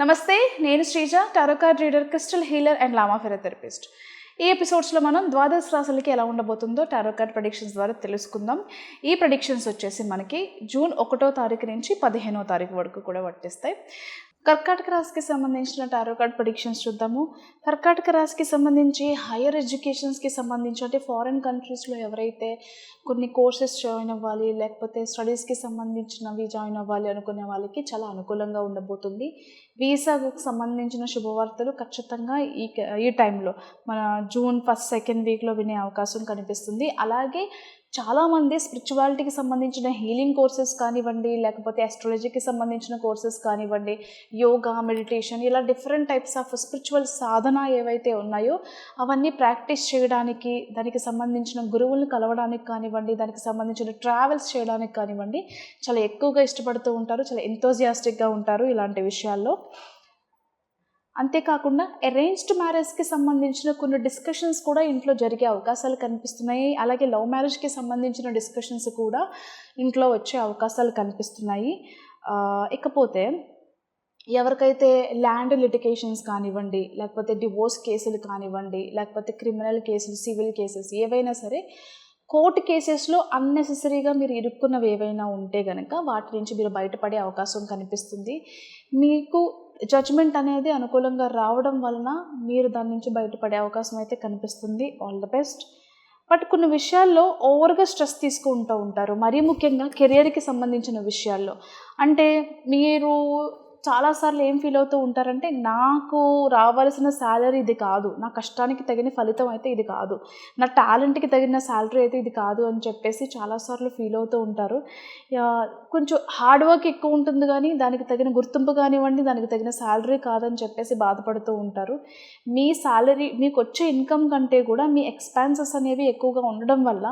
నమస్తే నేను Sreeja tarot card reader crystal healer and lama fera therapist ఈ ఎపిసోడ్స్లో మనం ద్వాదశ రాశులకి ఎలా ఉండబోతుందో టారోకార్డ్ ప్రొడిక్షన్స్ ద్వారా తెలుసుకుందాం. ఈ ప్రొడిక్షన్స్ వచ్చేసి మనకి జూన్ ఒకటో తారీఖు నుంచి పదిహేనో తారీఖు వరకు కూడా వర్తిస్తాయి. కర్కాటక రాశికి సంబంధించిన టారో కార్డ్ ప్రొడిక్షన్స్ చూద్దాము. కర్కాటక రాశికి సంబంధించి హైయర్ ఎడ్యుకేషన్స్కి సంబంధించి అంటే ఫారిన్ కంట్రీస్లో ఎవరైతే కొన్ని కోర్సెస్ జాయిన్ అవ్వాలి లేకపోతే స్టడీస్కి సంబంధించినవి జాయిన్ అవ్వాలి అనుకునే వాళ్ళకి చాలా అనుకూలంగా ఉండబోతుంది. వీసాకు సంబంధించిన శుభవార్తలు ఖచ్చితంగా ఈ ఈ టైంలో మన జూన్ ఫస్ట్ సెకండ్ వీక్లో వినే అవకాశం కనిపిస్తుంది. అలాగే చాలామంది స్పిరిచువాలిటీకి సంబంధించిన హీలింగ్ కోర్సెస్ కానివ్వండి లేకపోతే ఆస్ట్రాలజీకి సంబంధించిన కోర్సెస్ కానివ్వండి యోగా మెడిటేషన్ ఇలా డిఫరెంట్ టైప్స్ ఆఫ్ స్పిరిచువల్ సాధన ఏవైతే ఉన్నాయో అవన్నీ ప్రాక్టీస్ చేయడానికి దానికి సంబంధించిన గురువులను కలవడానికి కానివ్వండి దానికి సంబంధించిన ట్రావెల్స్ చేయడానికి కానివ్వండి చాలా ఎక్కువగా ఇష్టపడుతూ ఉంటారు చాలా ఎంతోజియాస్టిక్గా ఉంటారు ఇలాంటి విషయాల్లో. అంతేకాకుండా అరేంజ్డ్ మ్యారేజ్కి సంబంధించిన కొన్ని డిస్కషన్స్ కూడా ఇంట్లో జరిగే అవకాశాలు కనిపిస్తున్నాయి. అలాగే లవ్ మ్యారేజ్కి సంబంధించిన డిస్కషన్స్ కూడా ఇంట్లో వచ్చే అవకాశాలు కనిపిస్తున్నాయి. ఇకపోతే ఎవరికైతే ల్యాండ్ లిటికేషన్స్ కానివ్వండి లేకపోతే డివోర్స్ కేసులు కానివ్వండి లేకపోతే క్రిమినల్ కేసులు సివిల్ కేసెస్ ఏవైనా సరే కోర్టు కేసెస్లో అన్నెసెసరీగా మీరు ఇరుక్కున్నవి ఏవైనా ఉంటే కనుక వాటి నుంచి మీరు బయటపడే అవకాశం కనిపిస్తుంది. మీకు జడ్జ్మెంట్ అనేది అనుకూలంగా రావడం వలన మీరు దాని నుంచి బయటపడే అవకాశం అయితే కనిపిస్తుంది. ఆల్ ద బెస్ట్ బట్ కొన్ని విషయాల్లో ఓవర్గా స్ట్రెస్ తీసుకుంటూ ఉంటారు. మరీ ముఖ్యంగా కెరియర్కి సంబంధించిన విషయాల్లో. అంటే మీరు చాలాసార్లు ఏం ఫీల్ అవుతూ ఉంటారంటే నాకు రావాల్సిన శాలరీ ఇది కాదు. నా కష్టానికి తగిన ఫలితం అయితే ఇది కాదు. నా టాలెంట్కి తగిన శాలరీ అయితే ఇది కాదు అని చెప్పేసి చాలాసార్లు ఫీల్ అవుతూ ఉంటారు. కొంచెం హార్డ్ వర్క్ ఎక్కువ ఉంటుంది కానీ దానికి తగిన గుర్తింపు కానివ్వండి దానికి తగిన శాలరీ కాదని చెప్పేసి బాధపడుతూ ఉంటారు. మీ శాలరీ మీకు వచ్చే ఇన్కమ్ కంటే కూడా మీ ఎక్స్పెన్సెస్ అనేవి ఎక్కువగా ఉండడం వల్ల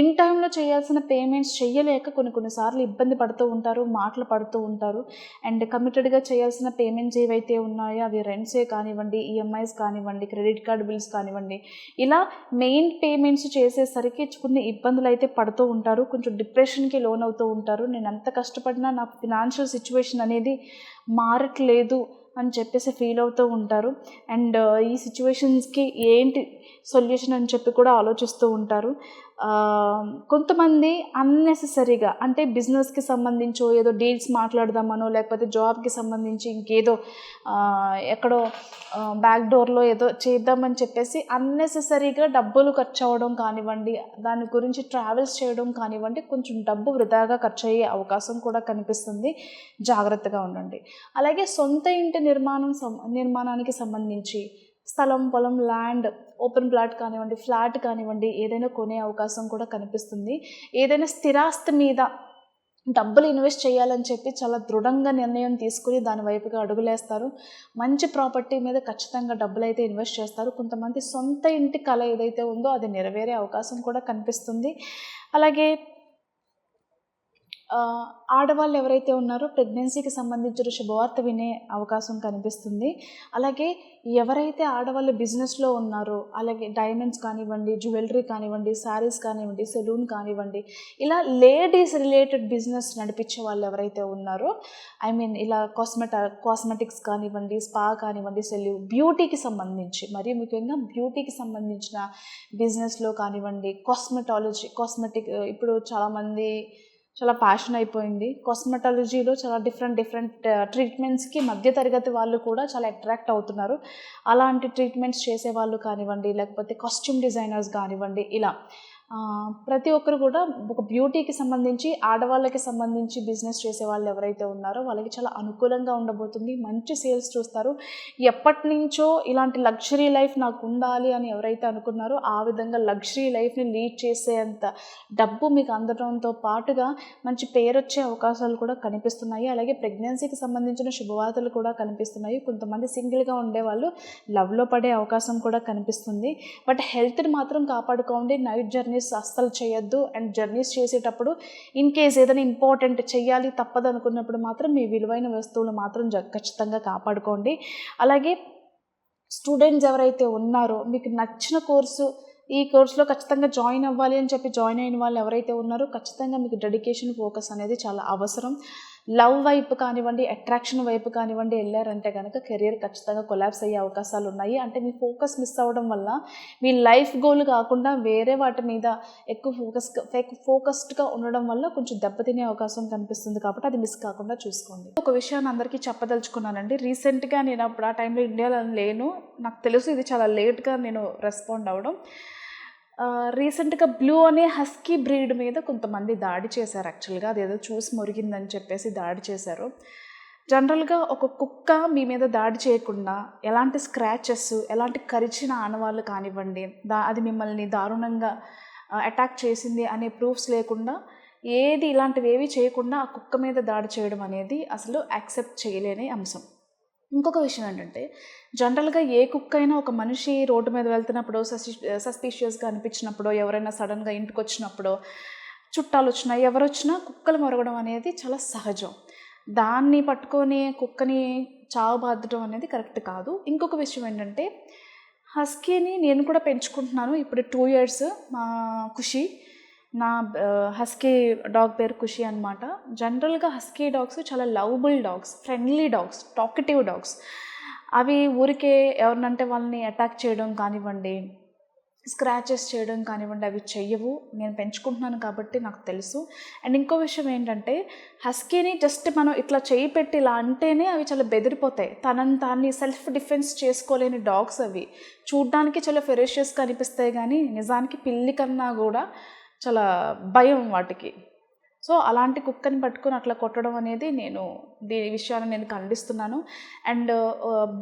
ఇన్ టైంలో చేయాల్సిన పేమెంట్స్ చేయలేక కొన్ని కొన్నిసార్లు ఇబ్బంది పడుతూ ఉంటారు మాటలు పడుతూ ఉంటారు. అండ్ కమిటెడ్గా చేయాల్సిన పేమెంట్స్ ఏవైతే ఉన్నాయో అవి రెంట్సే కానివ్వండి ఈఎంఐస్ కానివ్వండి క్రెడిట్ కార్డ్ బిల్స్ కానివ్వండి ఇలా మెయిన్ పేమెంట్స్ చేసేసరికి కొన్ని ఇబ్బందులు అయితే పడుతూ ఉంటారు కొంచెం డిప్రెషన్కి లోన్ అవుతూ ఉంటారు. నేను ఎంత కష్టపడినా నా ఫినాన్షియల్ సిచ్యువేషన్ అనేది మారట్లేదు అని చెప్పేసి ఫీల్ అవుతూ ఉంటారు. అండ్ ఈ సిచ్యువేషన్స్కి ఏంటి సొల్యూషన్ అని చెప్పి కూడా ఆలోచిస్తూ ఉంటారు. కొంతమంది అన్నెసెసరీగా అంటే బిజినెస్కి సంబంధించో ఏదో డీల్స్ మాట్లాడదామనో లేకపోతే జాబ్కి సంబంధించి ఇంకేదో ఎక్కడో బ్యాక్ డోర్లో ఏదో చేద్దామని చెప్పేసి అన్నెసెసరీగా డబ్బులు ఖర్చు అవ్వడం కానివ్వండి దాని గురించి ట్రావెల్స్ చేయడం కానివ్వండి కొంచెం డబ్బు వృధాగా ఖర్చు అయ్యే అవకాశం కూడా కనిపిస్తుంది. జాగ్రత్తగా ఉండండి. అలాగే సొంత ఇంటి నిర్మాణం సం- నిర్మాణానికి సంబంధించి స్థలం పొలం ల్యాండ్ ఓపెన్ ప్లాట్ కానివ్వండి ఫ్లాట్ కానివ్వండి ఏదైనా కొనే అవకాశం కూడా కనిపిస్తుంది. ఏదైనా స్థిరాస్తి మీద డబ్బులు ఇన్వెస్ట్ చేయాలని చెప్పి చాలా దృఢంగా నిర్ణయం తీసుకుని దాని వైపుగా అడుగులేస్తారు. మంచి ప్రాపర్టీ మీద ఖచ్చితంగా డబ్బులు అయితే ఇన్వెస్ట్ చేస్తారు. కొంతమంది సొంత ఇంటి కళ ఏదైతే ఉందో అది నెరవేరే అవకాశం కూడా కనిపిస్తుంది. అలాగే ఆడవాళ్ళు ఎవరైతే ఉన్నారో ప్రెగ్నెన్సీకి సంబంధించిన శుభవార్త వినే అవకాశం కనిపిస్తుంది. అలాగే ఎవరైతే ఆడవాళ్ళు బిజినెస్లో ఉన్నారో అలాగే డైమండ్స్ కానివ్వండి జ్యువెలరీ కానివ్వండి శారీస్ కానివ్వండి సెలూన్ కానివ్వండి ఇలా లేడీస్ రిలేటెడ్ బిజినెస్ నడిపించే వాళ్ళు ఎవరైతే ఉన్నారో ఐ మీన్ ఇలా కాస్మెట కాస్మెటిక్స్ కానివ్వండి స్పా కానివ్వండి సెల్యూ బ్యూటీకి సంబంధించి మరీ ముఖ్యంగా బ్యూటీకి సంబంధించిన బిజినెస్లో కానివ్వండి కాస్మెటాలజీ కాస్మెటిక్ ఇప్పుడు చాలామంది చాలా ప్యాషన్ అయిపోయింది. కాస్మెటాలజీలో చాలా డిఫరెంట్ డిఫరెంట్ ట్రీట్మెంట్స్కి మధ్యతరగతి వాళ్ళు కూడా చాలా అట్రాక్ట్ అవుతున్నారు. అలాంటి ట్రీట్మెంట్స్ చేసే వాళ్ళు కానివ్వండి లేకపోతే కాస్ట్యూమ్ డిజైనర్స్ కానివ్వండి ఇలా. ప్రతి ఒక్కరు కూడా ఒక బ్యూటీకి సంబంధించి ఆడవాళ్ళకి సంబంధించి బిజినెస్ చేసే వాళ్ళు ఎవరైతే ఉన్నారో వాళ్ళకి చాలా అనుకూలంగా ఉండబోతుంది. మంచి సేల్స్ చూస్తారు. ఎప్పటి నుంచో ఇలాంటి లగ్జరీ లైఫ్ నాకు ఉండాలి అని ఎవరైతే అనుకున్నారో ఆ విధంగా లగ్జరీ లైఫ్ని లీడ్ చేసేంత డబ్బు మీకు అందడంతో పాటుగా మంచి పేరు వచ్చే అవకాశాలు కూడా కనిపిస్తున్నాయి. అలాగే ప్రెగ్నెన్సీకి సంబంధించిన శుభవార్తలు కూడా కనిపిస్తున్నాయి. కొంతమంది సింగిల్గా ఉండేవాళ్ళు లవ్లో పడే అవకాశం కూడా కనిపిస్తుంది. బట్ హెల్త్ని మాత్రం కాపాడుకోండి. నైట్ జర్నీ జర్నీస్ అస్సలు చేయొద్దు. అండ్ జర్నీస్ చేసేటప్పుడు ఇన్ కేస్ ఏదైనా ఇంపార్టెంట్ చేయాలి తప్పదు అనుకున్నప్పుడు మాత్రం మీ విలువైన వస్తువులు మాత్రం జ ఖచ్చితంగా కాపాడుకోండి. అలాగే స్టూడెంట్స్ ఎవరైతే ఉన్నారో మీకు నచ్చిన కోర్సు ఈ కోర్సులో ఖచ్చితంగా జాయిన్ అవ్వాలి అని చెప్పి జాయిన్ అయిన వాళ్ళు ఎవరైతే ఉన్నారో ఖచ్చితంగా మీకు డెడికేషన్ ఫోకస్ అనేది చాలా అవసరం. లవ్ వైపు కానివ్వండి అట్రాక్షన్ వైపు కానివ్వండి వెళ్ళారంటే కనుక కెరియర్ ఖచ్చితంగా కొలాబ్స్ అయ్యే అవకాశాలు ఉన్నాయి. అంటే మీ ఫోకస్ మిస్ అవ్వడం వల్ల మీ లైఫ్ గోల్ కాకుండా వేరే వాటి మీద ఎక్కువ ఫోకస్ ఫోకస్డ్గా ఉండడం వల్ల కొంచెం దెబ్బతినే అవకాశం కనిపిస్తుంది కాబట్టి అది మిస్ కాకుండా చూసుకోండి. ఒక విషయాన్ని అందరికీ చెప్పదలుచుకున్నానండి. రీసెంట్గా నేను అప్పుడు ఆ టైంలో ఇండియాలో లేను. నాకు తెలుసు ఇది చాలా లేట్గా నేను రెస్పాండ్ అవ్వడం. రీసెంట్గా బ్లూ అనే హస్కీ బ్రీడ్ మీద కొంతమంది దాడి చేశారు యాక్చువల్గా. అదేదో చూసి మురిగిందని చెప్పేసి దాడి చేశారు. జనరల్గా ఒక కుక్క మీ మీద దాడి చేయకుండా ఎలాంటి స్క్రాచెస్ ఎలాంటి కరిచిన ఆనవాళ్ళు కానివ్వండి దా అది మిమ్మల్ని దారుణంగా అటాక్ చేసింది అనే ప్రూఫ్స్ లేకుండా ఏది ఇలాంటివి ఏవి చేయకుండా ఆ కుక్క మీద దాడి చేయడం అనేది అసలు యాక్సెప్ట్ చేయలేని అంశం. ఇంకొక విషయం ఏంటంటే జనరల్గా ఏ కుక్క అయినా ఒక మనిషి రోడ్డు మీద వెళ్తున్నప్పుడు సస్పి సస్పీషియస్గా అనిపించినప్పుడు ఎవరైనా సడన్గా ఇంటికి వచ్చినప్పుడు చుట్టాలు వచ్చినా ఎవరు వచ్చినా కుక్కలు మొరగడం అనేది చాలా సహజం. దాన్ని పట్టుకొని కుక్కని చావు బాధడం అనేది కరెక్ట్ కాదు. ఇంకొక విషయం ఏంటంటే హస్కీని నేను కూడా పెంచుకుంటున్నాను. ఇప్పుడు టూ ఇయర్స్ మా ఖుషి. నా హస్కీ డాగ్ పేరు ఖుషి అనమాట జనరల్గా హస్కీ డాగ్స్ చాలా lovable dogs friendly dogs talkative dogs అవి ఊరికే ఎవరినంటే వాళ్ళని అటాక్ చేయడం కానివ్వండి స్క్రాచెస్ చేయడం కానివ్వండి అవి చెయ్యవు. నేను పెంచుకుంటున్నాను కాబట్టి నాకు తెలుసు. అండ్ ఇంకో విషయం ఏంటంటే హస్కీని జస్ట్ మనం ఇట్లా చేయి పెట్టి ఇలా అంటేనే అవి చాలా బెదిరిపోతాయి. తనని తాన్ని సెల్ఫ్ డిఫెన్స్ చేసుకోలేని డాగ్స్ అవి. చూడ్డానికి చాలా ఫెరేషియస్గా అనిపిస్తాయి కానీ నిజానికి పిల్లి కన్నా కూడా చాలా భయం వాటికి. సో అలాంటి కుక్కని పట్టుకొని అట్లా కొట్టడం అనేది నేను దీని విషయాన్ని నేను ఖండిస్తున్నాను. అండ్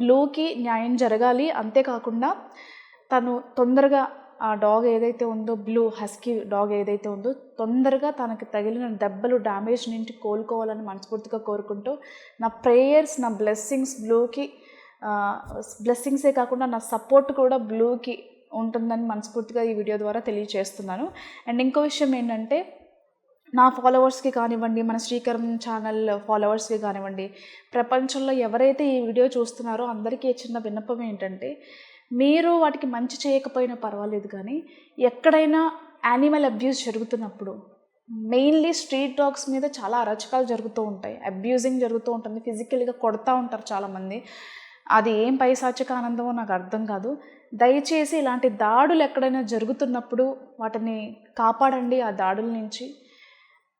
బ్లూకి న్యాయం జరగాలి. అంతేకాకుండా తను తొందరగా ఆ డాగ్ ఏదైతే ఉందో బ్లూ హస్కీ డాగ్ ఏదైతే ఉందో తొందరగా తనకి తగిలిన దెబ్బలు డ్యామేజ్ నుంచి కోలుకోవాలని మనస్ఫూర్తిగా కోరుకుంటూ నా ప్రేయర్స్ నా బ్లెస్సింగ్స్ బ్లూకి బ్లెస్సింగ్సే కాకుండా నా సపోర్ట్ కూడా బ్లూకి ఉంటుందని మనస్ఫూర్తిగా ఈ వీడియో ద్వారా తెలియజేస్తున్నాను అండ్ ఇంకో విషయం ఏంటంటే నా ఫాలోవర్స్కి కానివ్వండి మన శ్రీకరం ఛానల్ ఫాలోవర్స్కి కానివ్వండి ప్రపంచంలో ఎవరైతే ఈ వీడియో చూస్తున్నారో అందరికీ చిన్న విన్నపం ఏంటంటే మీరు వాటికి మంచి చేయకపోయినా పర్వాలేదు కానీ ఎక్కడైనా యానిమల్ అబ్యూస్ జరుగుతున్నప్పుడు మెయిన్లీ స్ట్రీట్ డాగ్స్ మీద చాలా అరచకాలు జరుగుతూ ఉంటాయి. అబ్యూజింగ్ జరుగుతూ ఉంటుంది. ఫిజికల్గా కొడతా ఉంటారు చాలామంది. అది ఏం పైశాచిక ఆనందమో నాకు అర్థం కాదు. దయచేసి ఇలాంటి దాడులు ఎక్కడైనా జరుగుతున్నప్పుడు వాటిని కాపాడండి ఆ దాడుల నుంచి.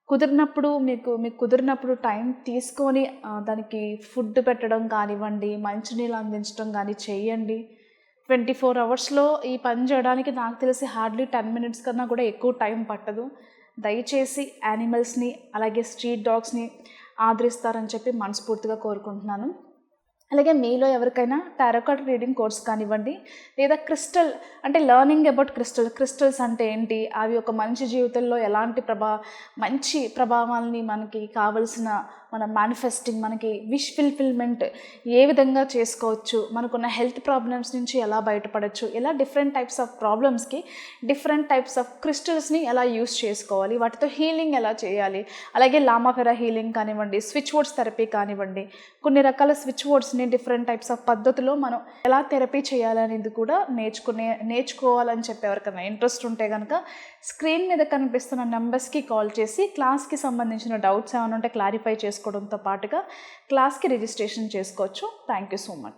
కుదిరినప్పుడు మీకు మీకు కుదిరినప్పుడు టైం తీసుకొని దానికి ఫుడ్ పెట్టడం కానివ్వండి మంచినీళ్ళు అందించడం కానీ చేయండి. ట్వంటీ ఫోర్ అవర్స్లో ఈ పని చేయడానికి నాకు తెలిసి హార్డ్లీ టెన్ మినిట్స్ కన్నా కూడా ఎక్కువ టైం పట్టదు. దయచేసి యానిమల్స్ని అలాగే స్ట్రీట్ డాగ్స్ని ఆదరిస్తారని చెప్పి మనస్ఫూర్తిగా కోరుకుంటున్నాను. అలాగే మీలో ఎవరికైనా టారోకాట్ రీడింగ్ కోర్స్ కానివ్వండి లేదా క్రిస్టల్ అంటే లర్నింగ్ అబౌట్ క్రిస్టల్ క్రిస్టల్స్ అంటే ఏంటి అవి ఒక మంచి జీవితంలో ఎలాంటి ప్రభా మంచి ప్రభావాల్ని మనకి కావలసిన మన మేనిఫెస్టింగ్ మనకి విష్ ఫిల్ఫిల్మెంట్ ఏ విధంగా చేసుకోవచ్చు మనకున్న హెల్త్ ప్రాబ్లమ్స్ నుంచి ఎలా బయటపడవచ్చు ఇలా డిఫరెంట్ టైప్స్ ఆఫ్ ప్రాబ్లమ్స్కి డిఫరెంట్ టైప్స్ ఆఫ్ క్రిస్టల్స్ని ఎలా యూస్ చేసుకోవాలి వాటితో హీలింగ్ ఎలా చేయాలి అలాగే లామాఫెరా హీలింగ్ కానివ్వండి స్విచ్ వర్డ్స్ థెరపీ కానివ్వండి కొన్ని రకాల స్విచ్ వర్డ్స్ని డిఫరెంట్ టైప్స్ ఆఫ్ పద్ధతిలో మనం ఎలా థెరపీ చేయాలనేది కూడా నేర్చుకునే నేర్చుకోవాలని చెప్పి ఎవరికైనా ఇంట్రెస్ట్ ఉంటే కనుక స్క్రీన్ మీద కనిపిస్తున్న నెంబర్స్కి కాల్ చేసి క్లాస్కి సంబంధించిన డౌట్స్ ఏమైనా ఉంటే క్లారిఫై చేసుకోవడంతో పాటుగా క్లాస్కి రిజిస్ట్రేషన్ చేసుకోవచ్చు. Thank you so much.